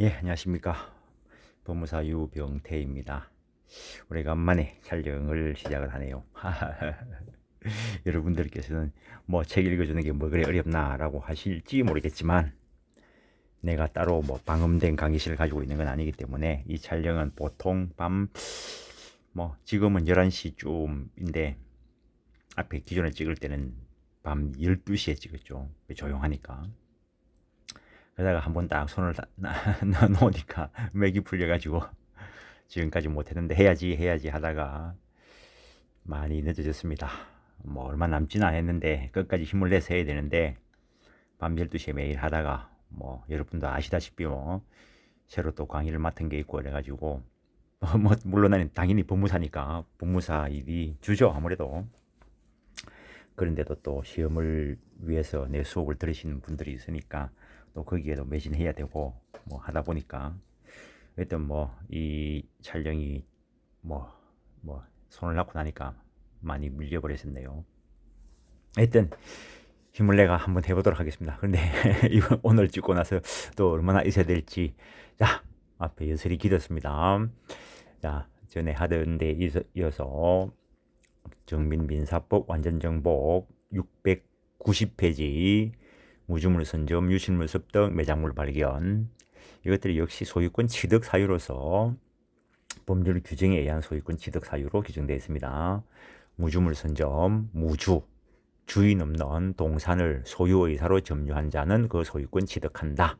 예, 안녕하십니까. 법무사 유병태입니다. 오래간만에 촬영을 시작을 하네요. 여러분들께서는 뭐 책 읽어주는 게 뭐 그래 어렵나라고 하실지 모르겠지만 내가 따로 뭐 방음된 강의실을 가지고 있는 건 아니기 때문에 이 촬영은 보통 밤 뭐 지금은 11시쯤인데 앞에 기존에 찍을 때는 밤 12시에 찍었죠. 조용하니까. 그러다가 한 번 딱 손을 놓으니까 맥이 풀려가지고 지금까지 못했는데 해야지 해야지 하다가 많이 늦어졌습니다. 뭐 얼마 남지는 않았는데 끝까지 힘을 내서 해야 되는데 밤 12시에 매일 하다가 뭐 여러분도 아시다시피 뭐 새로 또 강의를 맡은 게 있고 그래가지고 뭐 물론 나는 당연히 법무사니까 법무사 일이 주죠 아무래도 그런데도 또 시험을 위해서 내 수업을 들으시는 분들이 있으니까 또 거기에도 매진해야 되고 뭐 하다 보니까 하여튼 뭐이 촬영이 뭐뭐 손을 낳고 나니까 많이 밀려버렸었네요. 하여튼 힘을 내가 한번 해보도록 하겠습니다. 그런데 이번 오늘 찍고 나서 또 얼마나 있어야 될지 자 앞에 연설이 길었습니다. 자 전에 하던 데 이어서 정민민사법 완전정복 690페이지 무주물 선점, 유실물 습득, 매장물 발견 이것들이 역시 소유권 취득 사유로서 법률 규정에 의한 소유권 취득 사유로 규정되어 있습니다. 무주물 선점, 무주, 주인 없는 동산을 소유의사로 점유한 자는 그 소유권 취득한다.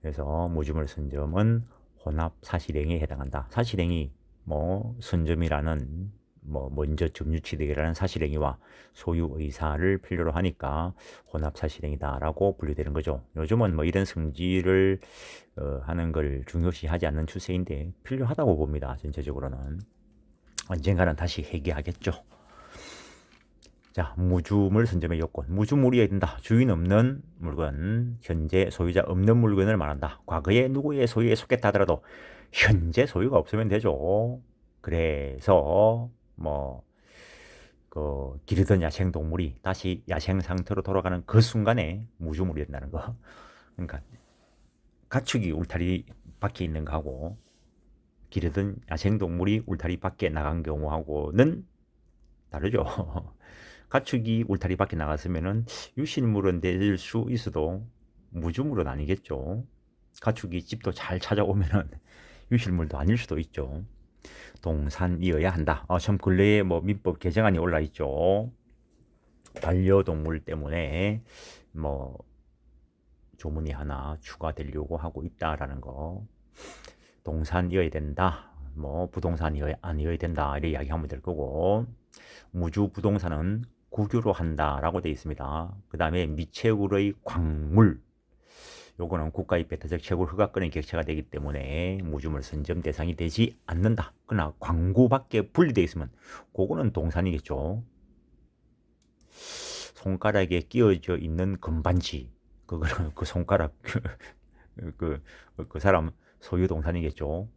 그래서 무주물 선점은 혼합 사실행위에 해당한다. 사실행위, 뭐 선점이라는 뭐 먼저 점유취득이라는 사실행위와 소유 의사를 필요로 하니까 혼합 사실행위다라고 분류되는 거죠. 요즘은 뭐 이런 성질을 어, 하는 걸 중요시하지 않는 추세인데 필요하다고 봅니다. 전체적으로는 언젠가는 다시 회개하겠죠. 자, 무주물 선점의 요건. 무주물이어야 된다. 주인 없는 물건, 현재 소유자 없는 물건을 말한다. 과거에 누구의 소유에 속했다 하더라도 현재 소유가 없으면 되죠. 그래서 뭐 그 기르던 야생 동물이 다시 야생 상태로 돌아가는 그 순간에 무주물이 된다는 거. 그러니까 가축이 울타리 밖에 있는 거하고 기르던 야생 동물이 울타리 밖에 나간 경우하고는 다르죠. 가축이 울타리 밖에 나갔으면은 유실물은 될 수 있어도 무주물은 아니겠죠. 가축이 집도 잘 찾아오면은 유실물도 아닐 수도 있죠. 동산이어야 한다. 어, 참 근래에 뭐 민법 개정안이 올라 있죠. 반려동물 때문에 뭐 조문이 하나 추가되려고 하고 있다라는 거. 동산이어야 된다. 뭐 부동산이어야 아니어야 된다. 이렇게 이야기하면 될 거고 무주 부동산은 국유로 한다라고 되어 있습니다. 그 다음에 미채굴의 광물 요거는 국가의 배타적 채굴 허가권의 격차가 되기 때문에 무주물 선점 대상이 되지 않는다. 그러나 광고밖에 분리되어 있으면 그거는 동산이겠죠. 손가락에 끼어져 있는 금반지 그거는 그 손가락 그, 그, 그 사람 소유 동산이겠죠.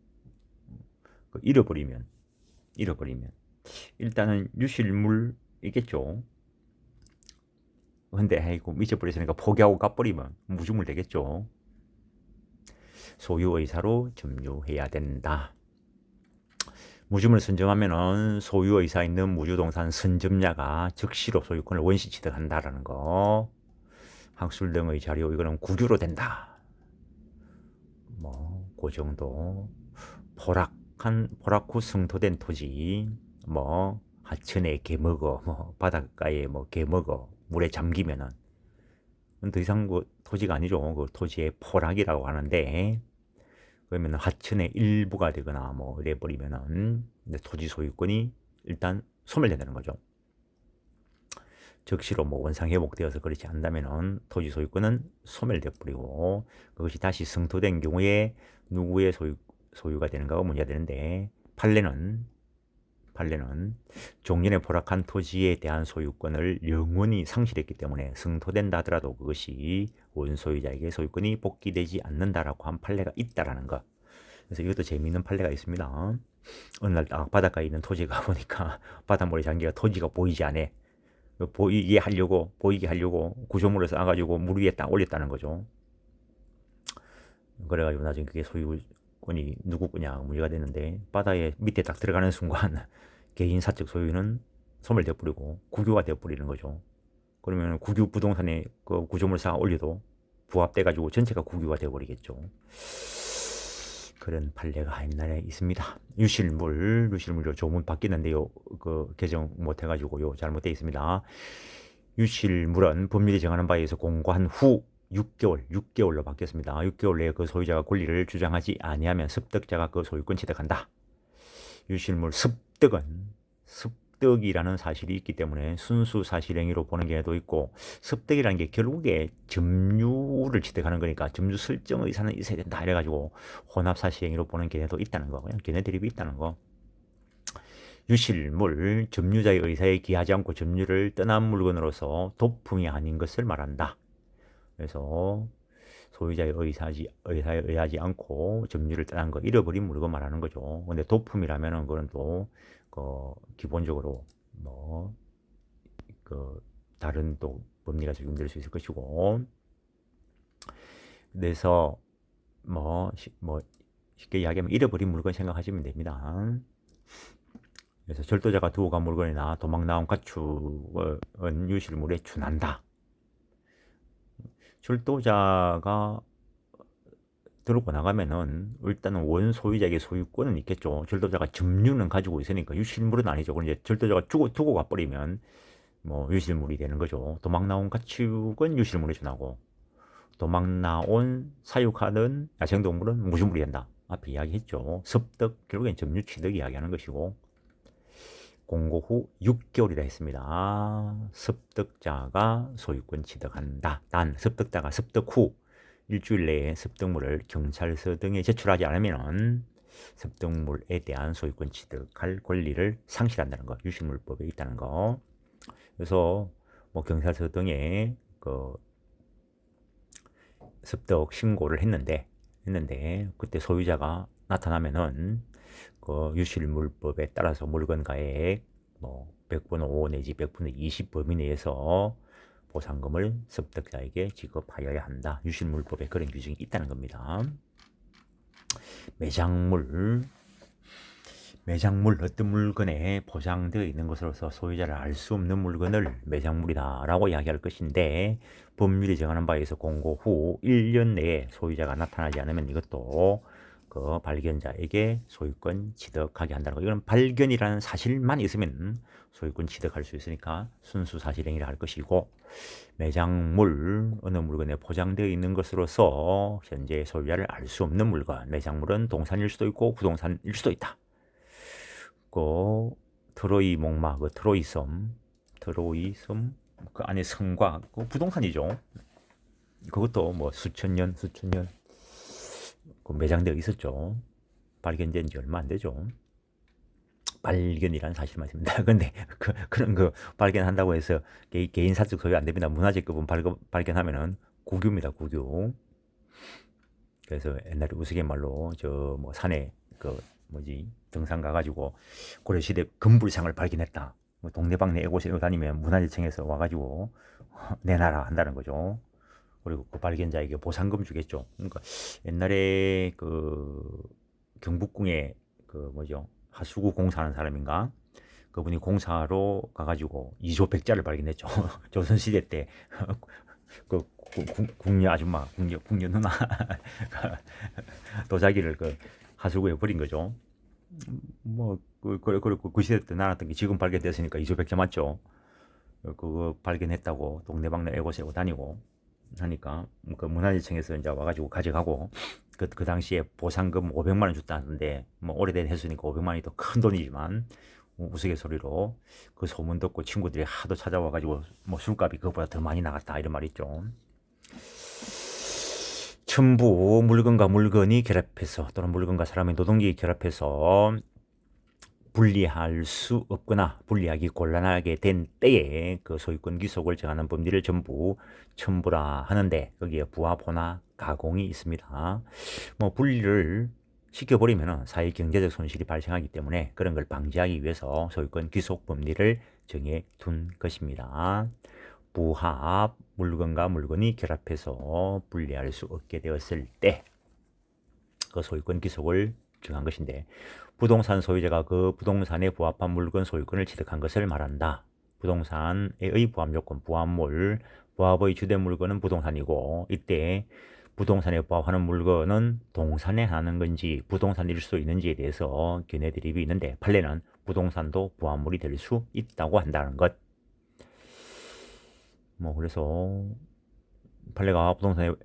그 잃어버리면 잃어버리면 일단은 유실물이겠죠. 근데 아이고 미쳐버렸으니까 포기하고 가버리면 무주물 되겠죠. 소유의사로 점유해야 된다. 무주물 선점하면은 소유의사 있는 무주동산 선점자가 즉시로 소유권을 원시 취득한다라는 거. 학술 등의 자료 이거는 구규로 된다. 뭐 그 정도. 포락한 포락 후 성토된 토지 뭐 하천에 개 먹어 뭐 바닷가에 뭐 개 먹어 물에 잠기면은 더 이상 그 토지가 아니죠. 그 토지의 포락이라고 하는데 그러면 하천의 일부가 되거나 뭐 이래 버리면은 토지 소유권이 일단 소멸된다는 거죠. 즉시로 뭐 원상 회복되어서 그렇지 않다면은 토지 소유권은 소멸돼 버리고 그것이 다시 성토된 경우에 누구의 소유 소유가 되는가가 문제가 되는데 판례는 판례는 종년에 포락한 토지에 대한 소유권을 영원히 상실했기 때문에 승토된다 하더라도 그것이 원소유자에게 소유권이 복귀되지 않는다라고 한 판례가 있다라는 것. 그래서 이것도 재미있는 판례가 있습니다. 어느 날 바닷가에 있는 토지가 보니까 바닷물에 잠기가 토지가 보이지 않아. 그 보이게 하려고 보이게 하려고 구조물을 쌓아가지고 물 위에 딱 올렸다는 거죠. 그래가지고 나중에 그게 소유 권이 누구 거냐 문제가 됐는데 바다에 밑에 딱 들어가는 순간 개인 사적 소유는 소멸돼 버리고 국유가 돼 버리는 거죠. 그러면 국유 부동산에 그 구조물 쌓아 올려도 부합돼 가지고 전체가 국유가 돼 버리겠죠. 그런 판례가 옛날에 있습니다. 유실물, 유실물로 조문 바뀌는데요. 그 개정 못 해가지고요. 잘못되어 있습니다. 유실물은 법률이 정하는 바에 의해서 공고한 후 6개월, 6개월로 바뀌었습니다. 6개월 내에 그 소유자가 권리를 주장하지 아니하면 습득자가 그 소유권 취득한다. 유실물 습득은 습득이라는 사실이 있기 때문에 순수 사실행위로 보는 경우도 있고 습득이라는 게 결국에 점유를 취득하는 거니까 점유 설정 의사는 있어야 된다 이래가지고 혼합 사실행위로 보는 경우도 있다는 거 그냥 걔네 드립이 있다는 거 유실물 점유자의 의사에 기하지 않고 점유를 떠난 물건으로서 도품이 아닌 것을 말한다 그래서 소유자의 의사지, 의사에 의하지 않고 점유를 떠난 거, 잃어버린 물건 말하는 거죠. 근데 도품이라면은 그건 또, 그, 기본적으로, 뭐, 그, 다른 또 법리가 적용될 수 있을 것이고, 그래서, 뭐, 시, 뭐, 쉽게 이야기하면 잃어버린 물건 생각하시면 됩니다. 그래서 절도자가 두고 간 물건이나 도망 나온 가축은 유실물에 준한다. 절도자가 들고 나가면은 일단은 원 소유자에게 소유권은 있겠죠. 절도자가 점유는 가지고 있으니까 유실물은 아니죠. 그럼 이제 절도자가 주고 두고 가버리면 뭐 유실물이 되는 거죠. 도망 나온 가축은 유실물에 준하고 도망 나온 사육하는 야생동물은 무실물이 된다. 앞에 이야기했죠. 습득 결국엔 점유 취득 이야기하는 것이고 공고 후 6개월이라 했습니다. 습득자가 소유권 취득한다. 단 습득자가 습득 후 일주일 내에 습득물을 경찰서 등에 제출하지 않으면 습득물에 대한 소유권 취득할 권리를 상실한다는 거. 유실물법에 있다는 거. 그래서 뭐 경찰서 등에 그 습득 신고를 했는데 했는데 그때 소유자가 나타나면은 그 유실물법에 따라서 물건 가액 뭐 100분의 5 내지 100분의 20 범위 내에서 보상금을 습득자에게 지급하여야 한다. 유실물법에 그런 규정이 있다는 겁니다. 매장물 매장물 어떤 물건에 보장되어 있는 것으로서 소유자를 알 수 없는 물건을 매장물이다라고 이야기할 것인데 법률이 정하는 바에 서 공고 후 1년 내에 소유자가 나타나지 않으면 이것도 그 발견자에게 소유권 취득하게 한다는 거. 이건 발견이라는 사실만 있으면 소유권 취득할 수 있으니까 순수 사실행위를 할 것이고 매장물 어느 물건에 포장되어 있는 것으로서 현재 소유자를 알 수 없는 물건 매장물은 동산일 수도 있고 부동산일 수도 있다. 그 트로이 목마 그 트로이 섬 트로이 섬그 안에 성과 그 부동산이죠. 그것도 뭐 수천 년 수천 년 그 매장되어 있었죠. 발견된 지 얼마 안 되죠. 발견이라는 사실만 있습니다. 근데 그, 그런 거 발견한다고 해서 개, 개인 사적 소유 안 됩니다. 문화재급은 발견, 발견하면은 국유입니다. 국유. 그래서 옛날에 우스갯말로 저 뭐 산에 그 뭐지 등산 가가지고 고려시대 금불상을 발견했다. 뭐 동네방네 애고에 다니면 문화재청에서 와가지고 내놔라 한다는 거죠. 그리고 그 발견자에게 보상금 주겠죠. 그러니까 옛날에 그 경북궁에 그 뭐죠 하수구 공사하는 사람인가 그분이 공사로 가가지고 이조 백자를 발견했죠. 조선 시대 때 그 궁녀 아줌마, 궁녀, 궁녀 누나 도자기를 그 하수구에 버린 거죠. 뭐, 그, 그, 그, 그 시대 때 나눴던 게 지금 발견됐으니까 이조 백자 맞죠? 그거 발견했다고 동네방네 애고 세고 다니고 하니까 그 문화재청에서 이제 와가지고 가져가고 그, 그 당시에 보상금 500만 원 줬다는데 뭐 오래된 해수니까 500만 원이 더 큰 돈이지만 우스갯소리로 그 소문 듣고 친구들이 하도 찾아와가지고 뭐 술값이 그것보다 더 많이 나갔다 이런 말 있죠. 첨부 물건과 물건이 결합해서 또는 물건과 사람의 노동력이 결합해서 분리할 수 없거나 분리하기 곤란하게 된 때에 그 소유권 귀속을 정하는 법리를 전부 첨부라 하는데 거기에 부합호나 가공이 있습니다. 뭐 분리를 시켜버리면 사회 경제적 손실이 발생하기 때문에 그런 걸 방지하기 위해서 소유권 귀속 법리를 정해 둔 것입니다. 부합 물건과 물건이 결합해서 분리할 수 없게 되었을 때 그 소유권 기속을 정한 것인데 부동산 소유자가 그 부동산에 부합한 물건 소유권을 취득한 것을 말한다. 부동산의 부합 요건, 부합물, 부합의 주된 물건은 부동산이고 이때 부동산에 부합하는 물건은 동산에 하는 건지 부동산일 수 있는지에 대해서 견해 드립이 있는데 판례는 부동산도 부합물이 될 수 있다고 한다는 것. 뭐 그래서 판례가 부동산의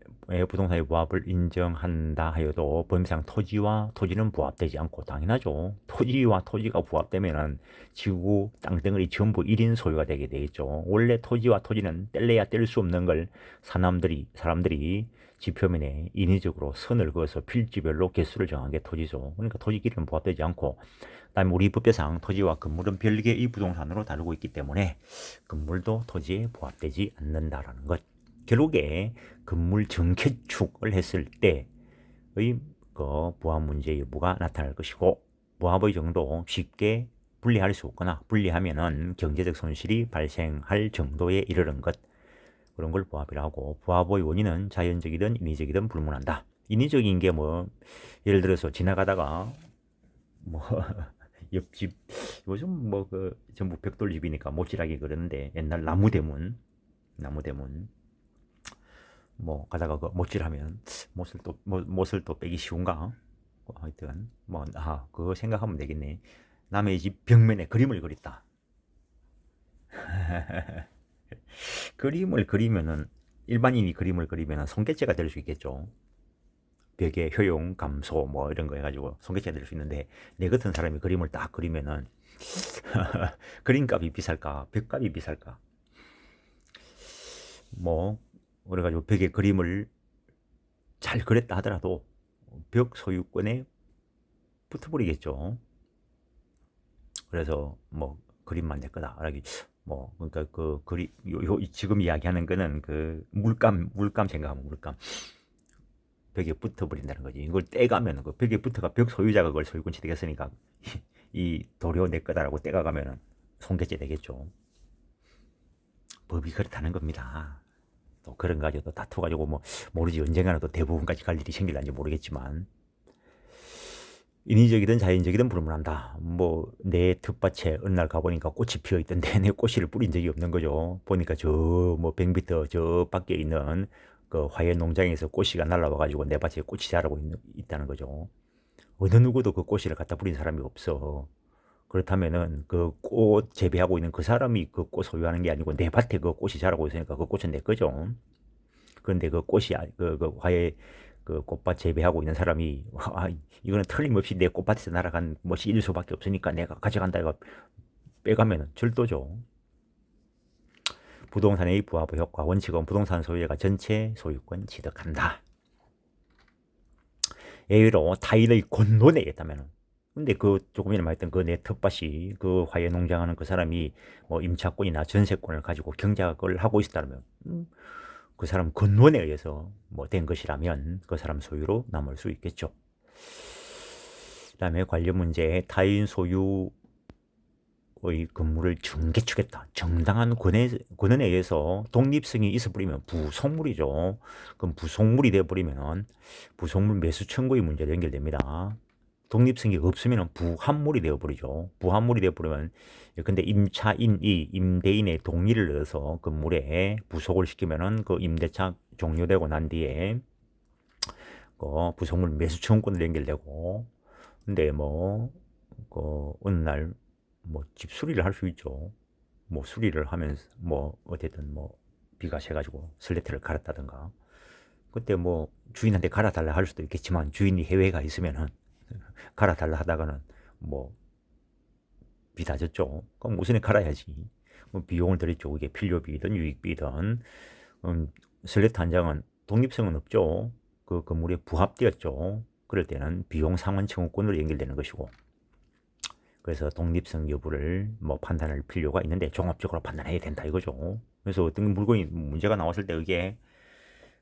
부동산의 부합을 인정한다 하여도 법상 토지와 토지는 부합되지 않고 당연하죠. 토지와 토지가 부합되면은 지구 땅덩어리 전부 1인 소유가 되게 되겠죠. 원래 토지와 토지는 뗄래야 뗄 수 없는 걸 사람들이 사람들이 지표면에 인위적으로 선을 그어서 필지별로 개수를 정한 게 토지죠. 그러니까 토지끼리는 부합되지 않고 그다음에 우리 법계상 토지와 건물은 별개의 부동산으로 다루고 있기 때문에 건물도 토지에 부합되지 않는다라는 것. 결국에 건물 정개축을 했을 때의 그 부합 문제 여부가 나타날 것이고 부합의 정도 쉽게 분리할 수 없거나 분리하면은 경제적 손실이 발생할 정도에 이르는 것. 그런 걸 부합이라고. 부합의 원인은 자연적이든 인위적이든 불문한다. 인위적인 게 뭐 예를 들어서 지나가다가 뭐 옆집 요즘 뭐 그 전부 벽돌 집이니까 못질하게 그러는데 옛날 나무 대문 나무 대문 뭐 가다가 그 못질하면 못을 또 못, 못을 또 빼기 쉬운가? 뭐 하여튼 뭐아 그거 생각하면 되겠네. 남의 집 벽면에 그림을 그렸다. 그림을 그리면은 일반인이 그림을 그리면은 손괴죄가 될 수 있겠죠. 벽의 효용 감소 뭐 이런 거 해가지고 손괴죄가 될 수 있는데 내 같은 사람이 그림을 딱 그리면은 그림값이 비쌀까? 벽값이 비쌀까? 뭐 그래가지고 벽에 그림을 잘 그렸다 하더라도 벽 소유권에 붙어버리겠죠. 그래서 뭐 그림만 내 거다. 뭐 그러니까 그 그리 요, 요 지금 이야기하는 거는 그 물감 물감 생각하면 물감 벽에 붙어 버린다는 거지. 이걸 떼가면 그 벽에 붙어가 벽 소유자가 그걸 소유권 취득했으니까 이 도료 내 거다라고 떼가 가면은 손괴죄 되겠죠. 법이 그렇다는 겁니다. 또 그런 거 가지고 또 다투 가지고 뭐 모르지 언젠가는 또 대부분까지 갈 일이 생길는지 모르겠지만 인위적이든 자연적이든 불문한다. 뭐 내 텃밭에 어느 날 가보니까 꽃이 피어 있던데 내 꽃이를 뿌린 적이 없는 거죠. 보니까 저 뭐 100m 저 밖에 있는 그 화훼 농장에서 꽃이가 날라와 가지고 내 밭에 꽃이 자라고 있는, 있다는 거죠. 어느 누구도 그 꽃이를 갖다 뿌린 사람이 없어. 그렇다면은 그 꽃 재배하고 있는 그 사람이 그 꽃 소유하는 게 아니고 내 밭에 그 꽃이 자라고 있으니까 그 꽃은 내 거죠. 그런데 그 꽃이 아, 그, 그 화에 그 꽃밭 재배하고 있는 사람이 아, 이거는 틀림없이 내 꽃밭에서 날아간 멋이 일 수밖에 없으니까 내가 가져간다 이거 빼가면은 절도죠. 부동산의 부합의 효과 원칙은 부동산 소유자가 전체 소유권 취득한다. 예외로 타인의 권론에 있다면은 근데 그 조금 전에 말했던 그 내 텃밭이 그 화훼 농장하는 그 사람이 뭐 임차권이나 전세권을 가지고 경작을 하고 있다면 음, 그 사람 근원에 의해서 뭐 된 것이라면 그 사람 소유로 남을 수 있겠죠. 그다음에 관련 문제 타인 소유의 건물을 정개축했다. 정당한 권에, 권한에 의해서 독립성이 있어버리면 부속물이죠. 그럼 부속물이 되어버리면 부속물 매수 청구의 문제로 연결됩니다. 독립성이 없으면 부합물이 되어버리죠. 부합물이 되어버리면 근데 임차인이 임대인의 동의를 얻어서 건물에 부속을 시키면은 그 임대차 종료되고 난 뒤에 그 부속물 매수 청구권을 연결되고 근데 뭐그 어느 날 뭐 집 수리를 할 수 있죠. 뭐 수리를 하면서 뭐 어쨌든 뭐 비가 새가지고 슬레트를 갈았다든가 그때 뭐 주인한테 갈아달라 할 수도 있겠지만 주인이 해외가 있으면은 갈아달라 하다가는 뭐 비싸졌죠. 그럼 우선에 갈아야지. 뭐 비용을 들였죠. 이게 필요비든 유익비든. 음, 슬레트 한 장은 독립성은 없죠. 그 건물에 부합되었죠. 그럴 때는 비용 상환 청구권으로 연결되는 것이고. 그래서 독립성 여부를 뭐 판단할 필요가 있는데 종합적으로 판단해야 된다 이거죠. 그래서 어떤 물건이 문제가 나왔을 때 이게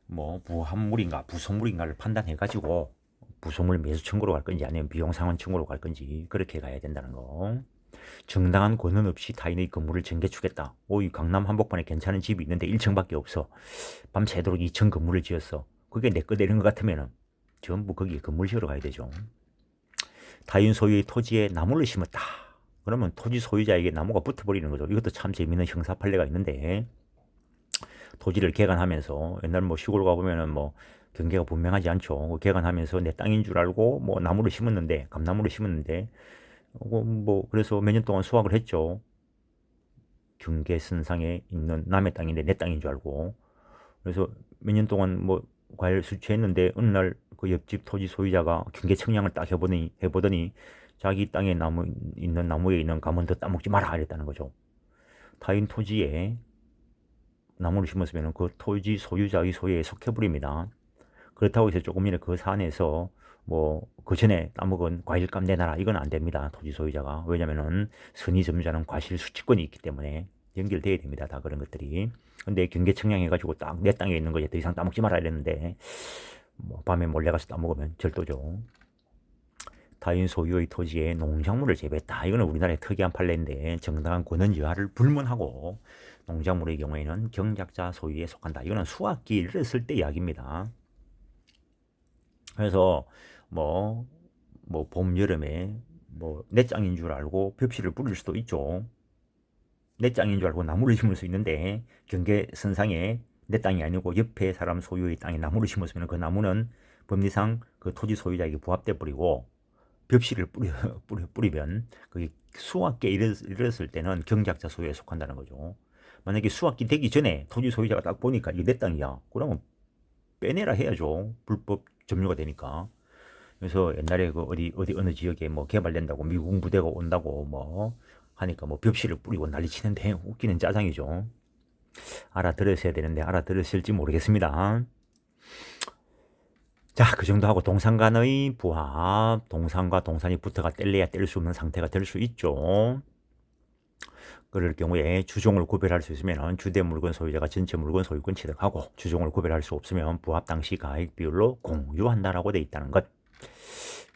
뭐 부합물인가 부속물인가를 판단해 가지고 부속물 매수 청구로 갈 건지 아니면 비용 상환 청구로 갈 건지 그렇게 가야 된다는 거. 정당한 권한 없이 타인의 건물을 정개주겠다. 오, 이 강남 한복판에 괜찮은 집이 있는데 1층밖에 없어. 밤새도록 2층 건물을 지었어. 그게 내 거 되는 것 같으면은 전부 거기에 건물 지으러 가야 되죠. 타인 소유의 토지에 나무를 심었다. 그러면 토지 소유자에게 나무가 붙어버리는 거죠. 이것도 참 재미있는 형사 판례가 있는데 토지를 개간하면서 옛날 뭐 시골 가보면은 뭐 경계가 분명하지 않죠. 그 개간하면서 내 땅인 줄 알고 뭐 나무를 심었는데 감나무를 심었는데 어, 뭐 그래서 몇 년 동안 수확을 했죠. 경계선상에 있는 남의 땅인데 내 땅인 줄 알고 그래서 몇 년 동안 뭐 과일 수취했는데 어느 날 그 옆집 토지 소유자가 경계 청량을 딱 해보더니 해보더니 자기 땅에 나무 있는 나무에 있는 가문도 따먹지 마라 이랬다는 거죠. 타인 토지에 나무를 심었으면 그 토지 소유자의 소유에 속해버립니다. 그렇다고 해서 조금이라도 그 산에서 뭐 그 전에 따먹은 과일값 내놔라 이건 안 됩니다. 토지 소유자가 왜냐면은 선의 점유자는 과실 수취권이 있기 때문에 연결돼야 됩니다. 다 그런 것들이. 근데 경계 청량 해가지고 딱 내 땅에 있는 거에 더 이상 따먹지 마라 이랬는데 뭐 밤에 몰래 가서 따먹으면 절도죠. 타인 소유의 토지에 농작물을 재배했다. 이거는 우리나라의 특이한 판례인데 정당한 권한 여하를 불문하고 농작물의 경우에는 경작자 소유에 속한다. 이거는 수확기를 쓸 때 이야기입니다. 그래서 뭐 뭐 봄 여름에 뭐내 땅인 줄 알고 벽시를 뿌릴 수도 있죠. 내 땅인 줄 알고 나무를 심을 수 있는데 경계선상에 내 땅이 아니고 옆에 사람 소유의 땅에 나무를 심었으면 그 나무는 법리상 그 토지 소유자에게 부합돼 버리고 벽시를 뿌려, 뿌려, 뿌리면 그게 수확기에 이르렀을 때는 경작자 소유에 속한다는 거죠. 만약에 수확기 되기 전에 토지 소유자가 딱 보니까 이게 내 땅이야. 그러면 빼내라 해야죠. 불법 점유가 되니까. 그래서 옛날에 그 어디 어디 어느 지역에 뭐 개발된다고 미국 부대가 온다고 뭐 하니까 뭐 벽시를 뿌리고 난리 치는데 웃기는 짜장이죠. 알아들으셔야 되는데 알아들으실지 모르겠습니다. 자, 그 정도 하고 동산 간의 부합, 동산과 동산이 붙어가 뗄래야 뗄 수 없는 상태가 될 수 있죠. 그럴 경우에 주종을 구별할 수 있으면 주대 물건 소유자가 전체 물건 소유권 취득하고 주종을 구별할 수 없으면 부합 당시 가액 비율로 공유한다라고 돼 있다는 것.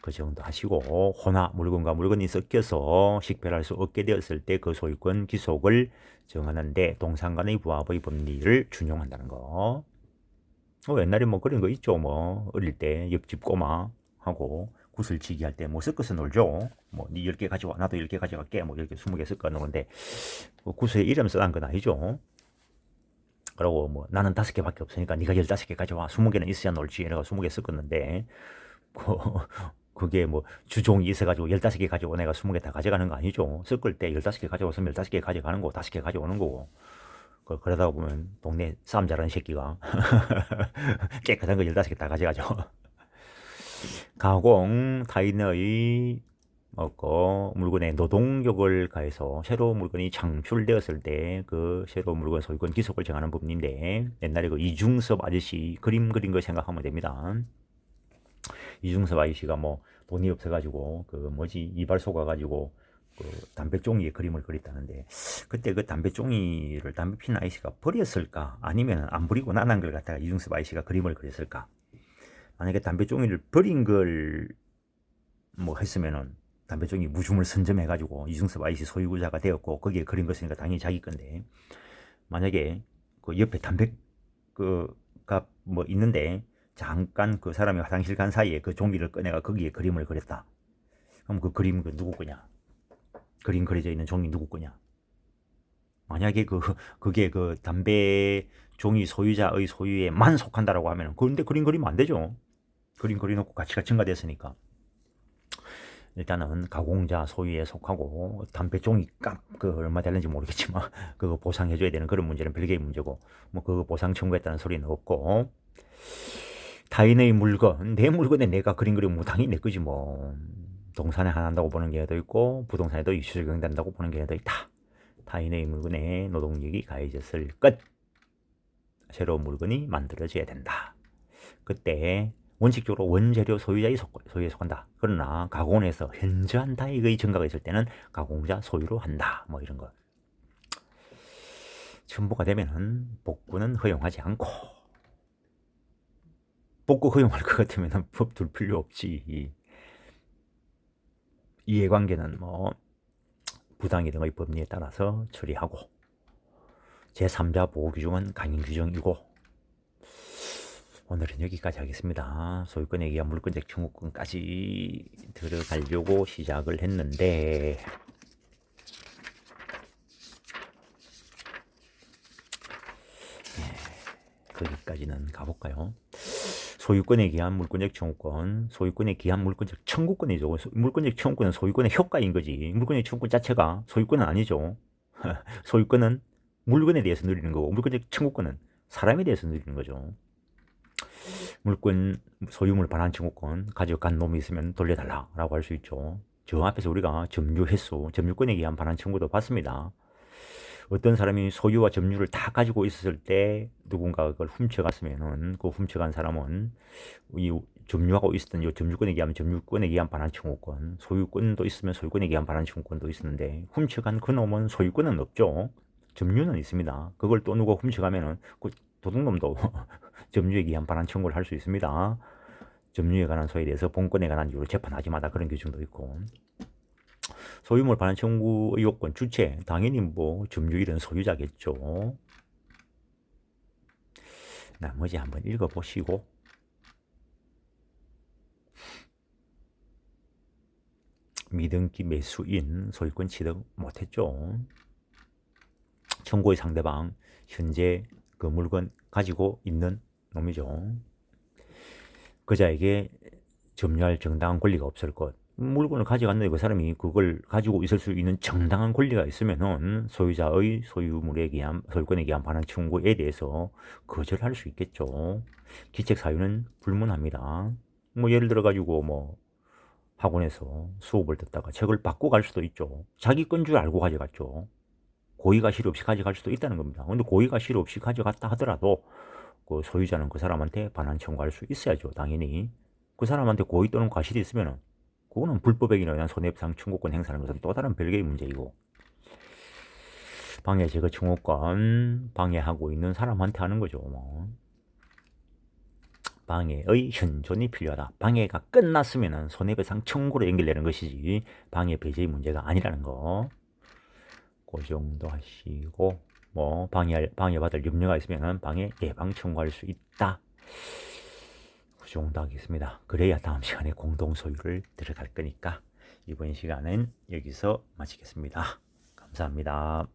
그 정도 하시고 혼화 물건과 물건이 섞여서 식별할 수 없게 되었을 때 그 소유권 기속을 정하는데 동산 간의 부합의 법리를 준용한다는 거. 어, 옛날에 뭐 그런 거 있죠. 뭐 어릴 때 옆집 꼬마 하고 구슬치기 할 때 뭐 섞어서 놀죠. 뭐네 10개 가져와 나도 10개 가져갈게. 뭐 이렇게 20개 섞어 놓는데 그 구슬에 이름 써놓은 건 아니죠. 그러고 뭐 나는 다섯 개밖에 없으니까 네가 15개 가져와. 20개는 있어야 놀지. 이래가 20개 섞었는데 그 그게 뭐 주종이 있어가지고 15개 가지고 내가 20개 다 가져가는 거 아니죠. 섞을 때 15개 가져왔으면 15개 가져가는 거고 5개 가져오는 거고. 그, 그러다 보면 동네 싸움 잘하는 새끼가 깨끗한 거 15개 다 가져가죠. 가공 타인의 먹고 물건에 노동력을 가해서 새로운 물건이 창출되었을 때 그 새로운 물건 소유권 기속을 정하는 부분인데 옛날에 그 이중섭 아저씨 그림 그린 거 생각하면 됩니다. 이중섭 아저씨가 뭐 돈이 없어가지고 그 뭐지 이발소 가가지고 그 담배 종이에 그림을 그렸다는데 그때 그 담배 종이를 담배 피는 아이씨가 버렸을까 아니면 안 버리고 나난 걸 갖다가 이중섭 아이씨가 그림을 그렸을까 만약에 담배 종이를 버린 걸 뭐 했으면은 담배 종이 무중을 선점해 가지고 이중섭 아이씨 소유자가 되었고 거기에 그린 것이니까 당연히 자기 건데 만약에 그 옆에 담배 그가 뭐 있는데 잠깐 그 사람이 화장실 간 사이에 그 종이를 꺼내가 거기에 그림을 그렸다. 그럼 그 그림 그 누구 거냐? 그림 그려져 있는 종이 누구 거냐? 만약에 그 그게 그 담배 종이 소유자의 소유에만 속한다라고 하면 그런데 그림 그리면 안 되죠. 그림 그려놓고 가치가 증가됐으니까. 일단은 가공자 소유에 속하고 담배 종이 값그 얼마 되는지 모르겠지만 그거 보상해줘야 되는 그런 문제는 별개의 문제고 뭐 그거 보상 청구했다는 소리는 없고. 타인의 물건 내 물건에 내가 그림 그리면 뭐 당연히 내 거지 뭐. 동산에 하나 한다고 보는 게도 있고 부동산에도 이슈 적용된다고 보는 게도 있다. 타인의 물건에 노동력이 가해졌을 것. 새로운 물건이 만들어져야 된다. 그때 원칙적으로 원재료 소유자의 속, 소유에 속한다. 그러나 가공에서 현저한 다익의 증가가 있을 때는 가공자 소유로 한다. 뭐 이런 거. 첨부가 되면은 복구는 허용하지 않고 복구 허용할 것 같으면 법 둘 필요 없지. 이해관계는 뭐 부당이 등의 법리에 따라서 처리하고 제3자 보호 규정은 강행 규정이고 오늘은 여기까지 하겠습니다. 소유권에 의한 물권적 청구권까지 들어가려고 시작을 했는데 네, 거기까지는 가볼까요? 소유권에 기한 물권적 청구권, 소유권에 기한 물권적 청구권이죠. 소- 물권적 청구권은 소유권의 효과인 거지. 물권적 청구권 자체가 소유권은 아니죠. 소유권은 물건에 대해서 누리는 거고, 물권적 청구권은 사람에 대해서 누리는 거죠. 물권 소유물 반환 청구권 가져간 놈이 있으면 돌려달라라고 할 수 있죠. 저 앞에서 우리가 점유 횟수, 점유권에 의한 반환 청구도 봤습니다. 어떤 사람이 소유와 점유를 다 가지고 있었을 때 누군가가 그걸 훔쳐갔으면은 그 훔쳐간 사람은 이 점유하고 있었던 이 점유권에 의한 점유권에 의한 반환 청구권, 소유권도 있으면 소유권에 의한 반환 청구권도 있었는데 훔쳐간 그 놈은 소유권은 없죠. 점유는 있습니다. 그걸 또 누가 훔쳐가면은 그 도둑놈도 점유에 의한 반환 청구를 할 수 있습니다. 점유에 관한 소에 대해서 본권에 관한 이유로 재판하지 마다 그런 규정도 있고 소유물 반환 청구 의혹권 주체 당연히 뭐 점유일은 소유자겠죠. 나머지 한번 읽어보시고 미등기 매수인 소유권 취득 못했죠. 청구의 상대방 현재 그 물건 가지고 있는 놈이죠. 그자에게 점유할 정당한 권리가 없을 것. 물건을 가져갔는데 그 사람이 그걸 가지고 있을 수 있는 정당한 권리가 있으면은 소유자의 소유물에 의한 소유권에 의한 반환 청구에 대해서 거절할 수 있겠죠. 기책 사유는 불문합니다. 뭐 예를 들어 가지고 뭐 학원에서 수업을 듣다가 책을 받고 갈 수도 있죠. 자기 건 줄 알고 가져갔죠. 고의가 실효 없이 가져갈 수도 있다는 겁니다. 근데 고의가 실효 없이 가져갔다 하더라도 그 소유자는 그 사람한테 반환 청구할 수 있어야죠. 당연히 그 사람한테 고의 또는 과실이 있으면은 그거는 불법에 의한 손해배상 청구권 행사하는 것은 또 다른 별개의 문제이고 방해 제거 청구권 방해하고 있는 사람한테 하는 거죠. 뭐. 방해의 현존이 필요하다. 방해가 끝났으면은 손해배상 청구로 연결되는 것이지 방해 배제의 문제가 아니라는 거. 그 정도 하시고 뭐 방해 방해받을 염려가 있으면은 방해 예방 청구할 수 있다. 그 정도 하겠습니다. 그래야 다음 시간에 공동 소유를 들어갈 거니까 이번 시간은 여기서 마치겠습니다. 감사합니다.